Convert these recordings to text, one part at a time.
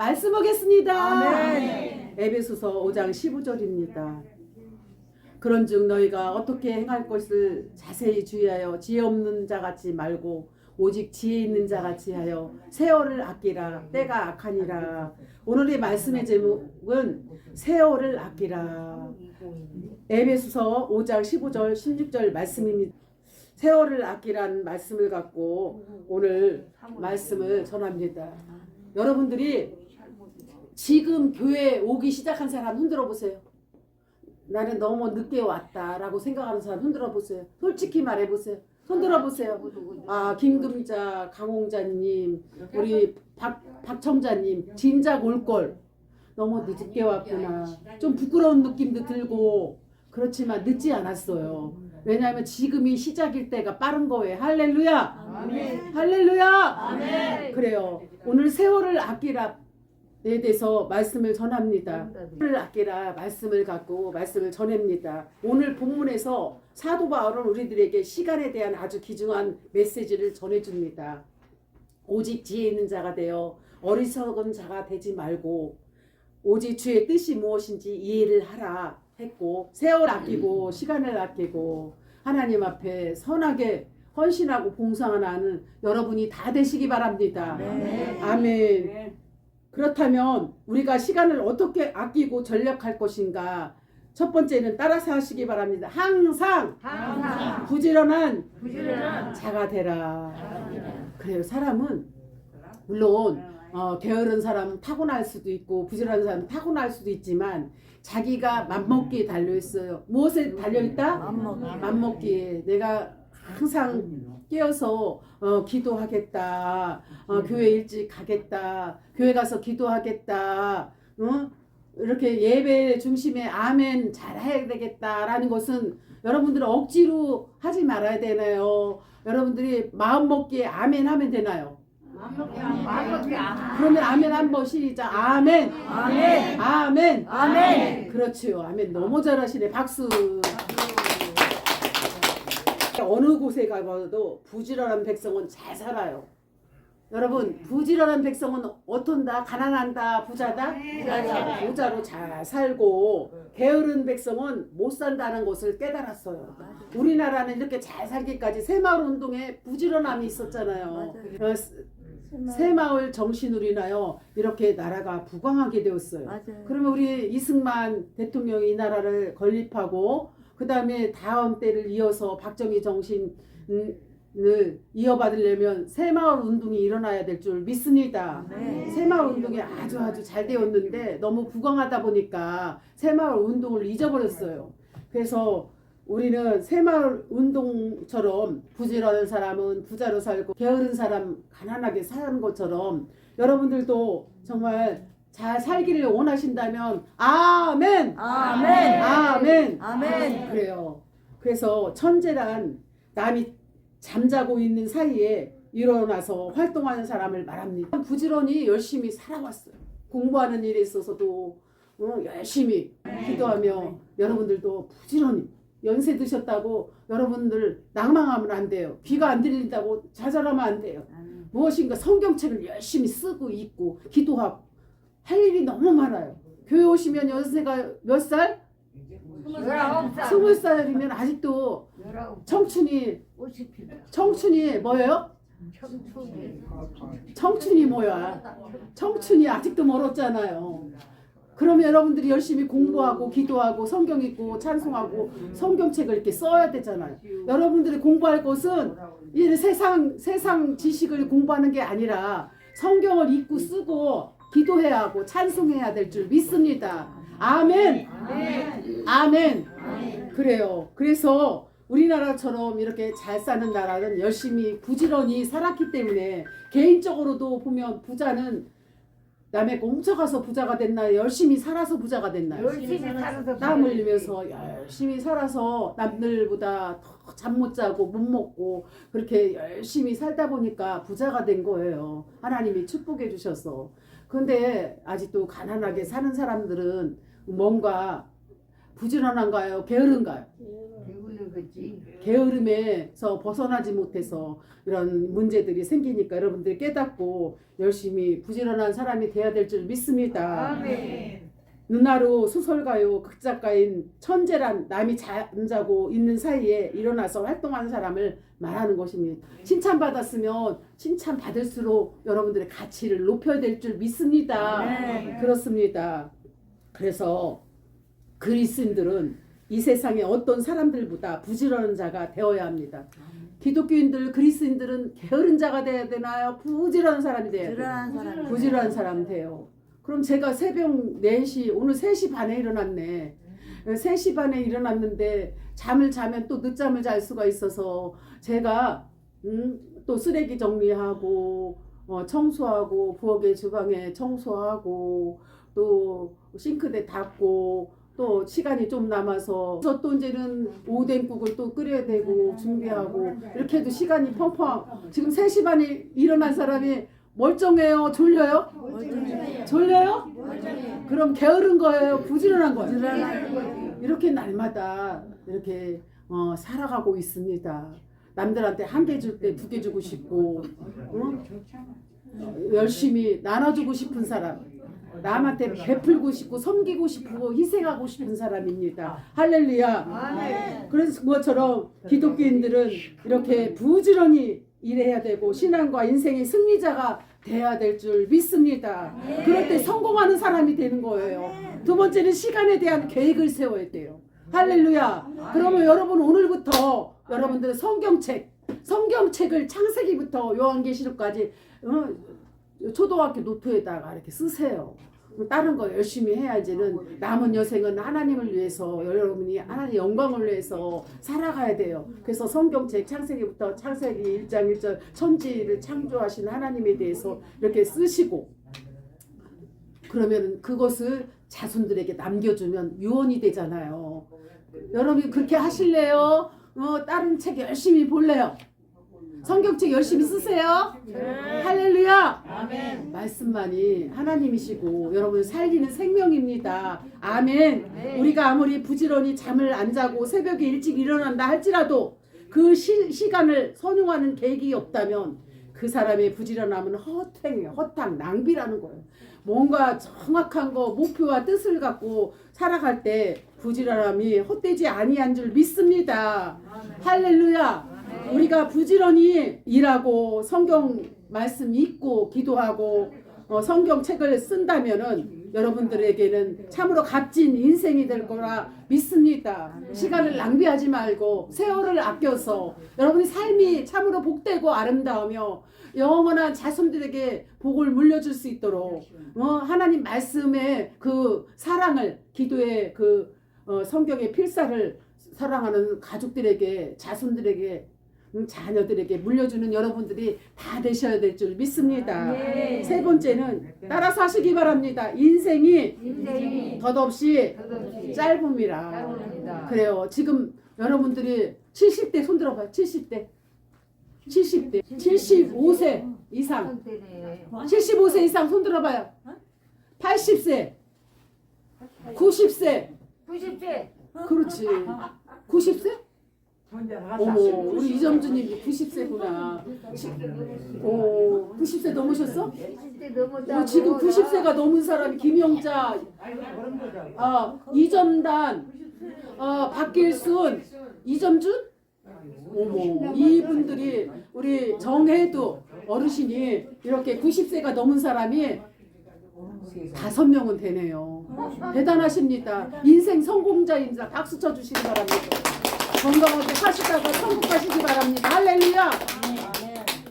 말씀 보겠습니다. 아멘. 에베소서 5장 15절입니다. 그런즉 너희가 어떻게 행할 것을 자세히 주의하여 지혜 없는 자 같이 말고 오직 지혜 있는 자 같이 하여 세월을 아끼라 때가 악하니라. 오늘의 말씀의 제목은 세월을 아끼라. 에베소서 5장 15절 16절 말씀입니다. 세월을 아끼라는 말씀을 갖고 오늘 말씀을 전합니다. 여러분들이 지금 교회 오기 시작한 사람 흔들어 보세요. 나는 너무 늦게 왔다라고 생각하는 사람 흔들어 보세요. 솔직히 말해 보세요. 손들어 보세요. 아 김금자, 강홍자님, 우리 박 박청자님 진작 올 걸. 너무 늦게 왔구나. 좀 부끄러운 느낌도 들고 그렇지만 늦지 않았어요. 왜냐하면 지금이 시작일 때가 빠른 거예요. 할렐루야. 아멘. 할렐루야. 아멘. 그래요. 오늘 세월을 아끼라 에 대해서 말씀을 전합니다. 세월을 아끼라 말씀을 갖고 말씀을 전합니다. 오늘 본문에서 사도 바울은 우리들에게 시간에 대한 아주 귀중한 메시지를 전해줍니다. 오직 지혜 있는 자가 되어 어리석은 자가 되지 말고 오직 주의 뜻이 무엇인지 이해를 하라 했고 세월 아끼고 시간을 아끼고 하나님 앞에 선하게 헌신하고 봉사하는 여러분이 다 되시기 바랍니다. 네. 아멘. 그렇다면 우리가 시간을 어떻게 아끼고 전략할 것인가? 첫 번째는 따라서 하시기 바랍니다. 항상 항상 부지런한 부지런한 자가 되라. 그래요. 사람은 물론 어, 게으른 사람은 타고날 수도 있고 부지런한 사람은 타고날 수도 있지만 자기가 맘먹기에 달려 있어요. 무엇에 달려 있다? 맘먹기. 맘먹기에 내가 항상 깨어서 어, 기도하겠다. 어, 교회 일찍 가겠다. 교회 가서 기도하겠다. 어? 이렇게 예배 중심에 아멘 잘해야 되겠다라는 것은 여러분들은 억지로 하지 말아야 되나요? 여러분들이 마음 먹기에 아멘 하면 되나요? 그러면 아멘 한번 시작. 아멘. 아멘. 아멘. 아멘. 그렇지요. 아멘. 너무 잘하시네. 박수. 어느 곳에 가봐도 부지런한 백성은 잘 살아요. 여러분, 부지런한 백성은 어떤다? 가난한다? 부자다? 부자다. 부자로 잘 살고 게으른 백성은 못 산다는 것을 깨달았어요. 우리나라는 이렇게 잘 살기까지 새마을 운동에 부지런함이 있었잖아요. 어, 새마을 정신으로 인하여 이렇게 나라가 부강하게 되었어요. 그러면 우리 이승만 대통령이 이 나라를 건립하고 그 다음에 다음 때를 이어서 박정희 정신을 이어받으려면 새마을 운동이 일어나야 될 줄 믿습니다. 네. 새마을 운동이 아주 아주 잘 되었는데 너무 부강하다 보니까 새마을 운동을 잊어버렸어요. 그래서 우리는 새마을 운동처럼 부지런한 사람은 부자로 살고 게으른 사람 가난하게 사는 것처럼 여러분들도 정말 잘 살기를 원하신다면 아멘 아멘. 아멘 아멘. 그래요. 그래서 천재란 남이 잠자고 있는 사이에 일어나서 활동하는 사람을 말합니다. 부지런히 열심히 살아왔어요. 공부하는 일에 있어서도 어, 열심히 기도하며 여러분들도 부지런히 연세 드셨다고 여러분들 낭망하면 안 돼요. 귀가 안 들린다고 좌절하면 안 돼요. 무엇인가 성경책을 열심히 쓰고 읽고 기도하고 할 일이 너무 많아요. 교회 오시면 연세가 몇 살? 스물 살이면 아직도 청춘이. 청춘이 뭐예요? 청춘이. 청춘이 뭐야? 청춘이 아직도 멀었잖아요. 그러면 여러분들이 열심히 공부하고 기도하고 성경 읽고 찬송하고 성경책을 이렇게 써야 되잖아요. 여러분들이 공부할 것은 이 세상 세상 지식을 공부하는 게 아니라 성경을 읽고 쓰고 기도해야 하고 찬송해야 될 줄 믿습니다. 아멘. 아멘. 아멘. 그래요. 그래서 우리나라처럼 이렇게 잘 사는 나라는 열심히 부지런히 살았기 때문에 개인적으로도 보면 부자는 남의 거 훔쳐가서 부자가 됐나요? 열심히 살아서 부자가 됐나요? 열심히 살아서 땀 흘리면서 열심히 살아서 남들보다 더 잠 못 자고 못 먹고 그렇게 열심히 살다 보니까 부자가 된 거예요. 하나님이 축복해 주셔서. 근데 아직도 가난하게 사는 사람들은 뭔가 부지런한가요? 게으른가요? 배우는 거지. 게으름에서 벗어나지 못해서 이런 문제들이 생기니까 여러분들이 깨닫고 열심히 부지런한 사람이 돼야 될 줄 믿습니다. 아멘. 누나로 소설가요 극작가인 천재란 남이 잠자고 있는 사이에 일어나서 활동하는 사람을 말하는 것입니다. 칭찬받았으면 칭찬받을수록 여러분들의 가치를 높여야 될 줄 믿습니다. 네. 그렇습니다. 그래서 그리스인들은 이 세상의 어떤 사람들보다 부지런한 자가 되어야 합니다. 기독교인들, 그리스인들은 게으른 자가 돼야 되나요? 부지런한 사람이 돼야 돼요. 사람. 부지런한 사람 돼요. 그럼 제가 새벽 4시, 오늘 3시 반에 일어났네. 3시 반에 일어났는데 잠을 자면 또 늦잠을 잘 수가 있어서 제가 음, 또 쓰레기 정리하고 어, 청소하고 부엌에 주방에 청소하고 또 싱크대 닦고 또 시간이 좀 남아서 또 이제는 오뎅국을 또 끓여야 되고 준비하고 이렇게 해도 시간이 펑펑 지금 3시 반에 일어난 사람이 멀쩡해요? 졸려요? 졸려요? 그럼 게으른 거예요? 부지런한 거예요? 이렇게 날마다 이렇게 어, 살아가고 있습니다. 남들한테 한 개 줄 때 두 개 주고 싶고 어? 열심히 나눠주고 싶은 사람 남한테 베풀고 싶고 섬기고 싶고 희생하고 싶은 사람입니다. 할렐루야. 그래서 그것처럼 기독교인들은 이렇게 부지런히 일해야 되고 신앙과 인생의 승리자가 돼야 될 줄 믿습니다. 그럴 때 성공하는 사람이 되는 거예요. 두 번째는 시간에 대한 계획을 세워야 돼요. 할렐루야. 그러면 여러분 오늘부터 여러분들은 성경책, 성경책을 창세기부터 요한계시록까지 어, 초등학교 노트에다가 이렇게 쓰세요. 다른 거 열심히 해야지는 남은 여생은 하나님을 위해서 여러분이 하나님 영광을 위해서 살아가야 돼요. 그래서 성경책 창세기부터 창세기 1장 1절 천지를 창조하신 하나님에 대해서 이렇게 쓰시고 그러면 그것을 자손들에게 남겨주면 유언이 되잖아요. 여러분이 그렇게 하실래요? 어, 다른 책 열심히 볼래요? 성경책 열심히 쓰세요? 할렐루야! 아멘. 말씀만이 하나님이시고 여러분 살리는 생명입니다. 아멘. 우리가 아무리 부지런히 잠을 안 자고 새벽에 일찍 일어난다 할지라도 그 시, 시간을 선용하는 계획이 없다면 그 사람의 부지런함은 허탕이에요. 허탕, 낭비라는 거예요. 뭔가 정확한 거 목표와 뜻을 갖고 살아갈 때 부지런함이 헛되지 아니한 줄 믿습니다. 할렐루야. 우리가 부지런히 일하고 성경 말씀 읽고 기도하고 어, 성경 책을 쓴다면은 여러분들에게는 참으로 값진 인생이 될 거라 믿습니다. 시간을 낭비하지 말고 세월을 아껴서 여러분의 삶이 참으로 복되고 아름다우며 영원한 자손들에게 복을 물려줄 수 있도록 어, 하나님 말씀의 그 사랑을 기도의 그 어, 성경의 필사를 사랑하는 가족들에게 자손들에게 음, 자녀들에게 물려주는 여러분들이 다 되셔야 될 줄 믿습니다. 예. 세 번째는 따라서 하시기 바랍니다. 인생이 인생이 덧없이 끝없이 짧음이라. 짧습니다. 그래요. 지금 여러분들이 70대 손 들어봐요. 70대. 70대. 75세 이상. 한때네. 75세 이상 손 들어봐요. 80세. 90세. 90세. 그렇지. 90세? 어머, 우리 이점주님 90세구나. 어, 90세 넘으셨어? 90세 넘었다. 어, 지금 90세가 넘은 사람이 김영자, 아, 이점단, 아, 박길순, 이점준? 어머, 이분들이 우리 정혜도 어르신이 이렇게 90세가 넘은 사람이 다섯 명은 되네요. 대단하십니다. 인생 성공자입니다. 박수 쳐주시기 바랍니다. 건강하게 사시다가 천국 가시기 바랍니다. 할렐루야!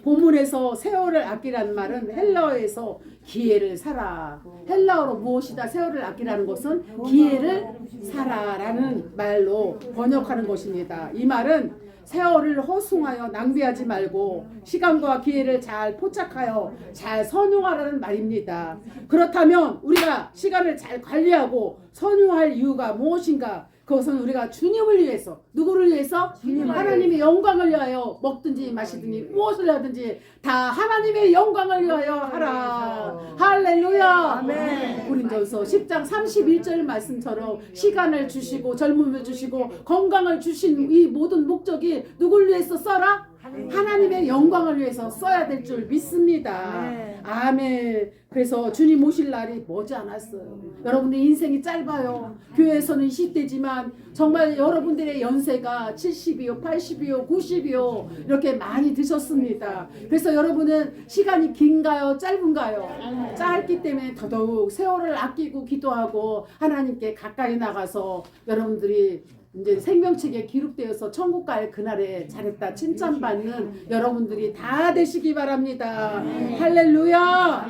본문에서 세월을 아끼라는 말은 헬라어에서 기회를 사라. 헬라어로 무엇이다 세월을 아끼라는 것은 기회를 사라라는 말로 번역하는 것입니다. 이 말은 세월을 허숭하여 낭비하지 말고 시간과 기회를 잘 포착하여 잘 선용하라는 말입니다. 그렇다면 우리가 시간을 잘 관리하고 선용할 이유가 무엇인가? 그것은 우리가 주님을 위해서 누구를 위해서? 주님을 하나님의 영광을 위하여 먹든지 마시든지 무엇을 하든지 다 하나님의 영광을 위하여 하라. 할렐루야. 아멘. 고린도서 10장 31절 말씀처럼 시간을 주시고 젊음을 주시고 건강을 주신 이 모든 목적이 누굴 위해서 써라 하나님의 영광을 위해서 써야 될 줄 믿습니다. 네. 아멘. 그래서 주님 오실 날이 머지 않았어요. 여러분들 인생이 짧아요. 교회에서는 20대지만 정말 여러분들의 연세가 70이요, 80이요, 90이요 이렇게 많이 드셨습니다. 그래서 여러분은 시간이 긴가요, 짧은가요? 짧기 때문에 더더욱 세월을 아끼고 기도하고 하나님께 가까이 나가서 여러분들이 이제 생명책에 기록되어서 천국 갈 그날에 잘했다 칭찬받는 여러분들이 다 되시기 바랍니다. 할렐루야.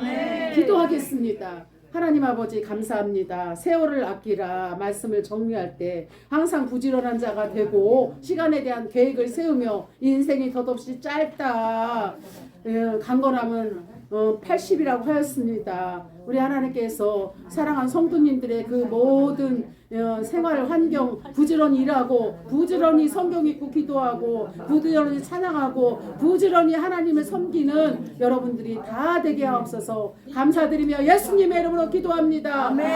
기도하겠습니다. 하나님 아버지 감사합니다. 세월을 아끼라 말씀을 정리할 때 항상 부지런한 자가 되고 시간에 대한 계획을 세우며 인생이 덧없이 짧다. 예, 강건함은 어, 80이라고 하였습니다. 우리 하나님께서 사랑한 성도님들의 그 모든 어, 생활 환경 부지런히 일하고 부지런히 성경 읽고 기도하고 부지런히 찬양하고 부지런히 하나님을 섬기는 여러분들이 다 되게 하옵소서 감사드리며 예수님의 이름으로 기도합니다. 아멘.